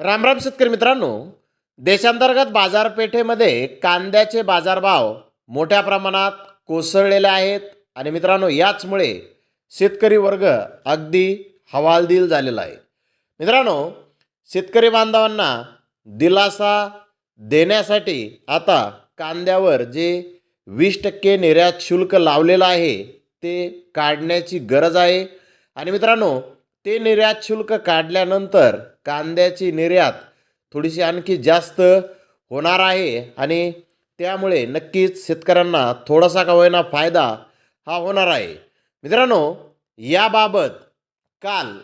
रामराम शेतकरी मित्रांनो देशांतर्गत बाजारपेठेमध्ये कांद्याचे बाजारभाव मोठ्या प्रमाणात कोसळलेले आहेत आणि मित्रांनो याचमुळे शेतकरी वर्ग अगदी हवालदिल झालेला आहे. मित्रांनो शेतकरी बांधवांना दिलासा देण्यासाठी आता कांद्यावर जे वीस टक्के निर्यात शुल्क लावलेलं आहे ते काढण्याची गरज आहे. आणि मित्रांनो ते निर्यात शुल्क काढल्यानंतर कांद्याची निर्यात थोडीशी आणखी जास्त होणार आहे आणि त्यामुळे नक्कीच शेतकऱ्यांना थोडासा का होईना फायदा हा होणार आहे. मित्रांनो याबाबत काल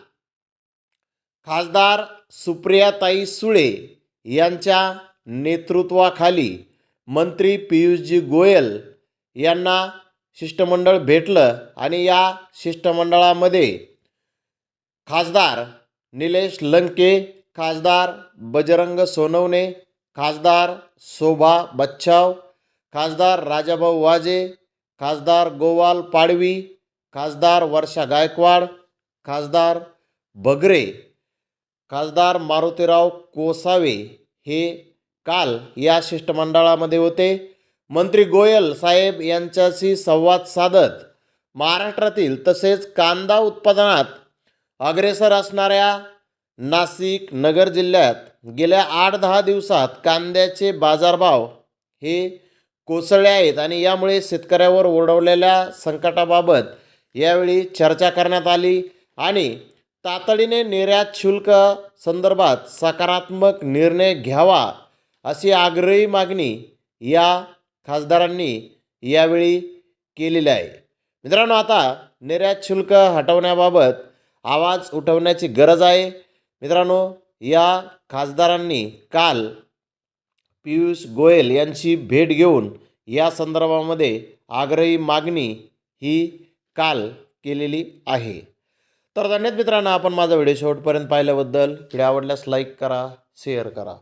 खासदार सुप्रियाताई सुळे यांच्या नेतृत्वाखाली मंत्री पियुषजी गोयल यांना शिष्टमंडळ भेटलं आणि या शिष्टमंडळामध्ये खासदार निलेश लंके खासदार बजरंग सोनवणे खासदार शोभा बच्छाव खासदार राजाभाऊ वाजे खासदार गोवाल पाडवी खासदार वर्षा गायकवाड खासदार बगरे खासदार मारुतीराव कोसावे हे काल या शिष्टमंडळामध्ये होते. मंत्री गोयल साहेब यांच्याशी संवाद साधत महाराष्ट्रातील तसेच कांदा उत्पादनात अग्रेसर असणाऱ्या नाशिक नगर जिल्ह्यात गेल्या आठ दहा दिवसात कांद्याचे बाजारभाव हे कोसळले आहेत आणि यामुळे शेतकऱ्यावर ओढवलेल्या संकटाबाबत यावेळी चर्चा करण्यात आली आणि तातडीने निर्यात शुल्क संदर्भात सकारात्मक निर्णय घ्यावा अशी आग्रही मागणी या खासदारांनी यावेळी केलेली आहे. मित्रांनो आता निर्यात शुल्क हटवण्याबाबत आवाज उठवण्याची गरज आहे. मित्रांनो या खासदारांनी काल पियुष गोयल यांची भेट घेऊन या संदर्भामध्ये आग्रही मागणी ही काल केलेली आहे. तर धन्यवाद मित्रांनो आपण माझा व्हिडिओ शेवटपर्यंत पाहिल्याबद्दल. व्हिडिओ आवडल्यास लाईक करा शेअर करा.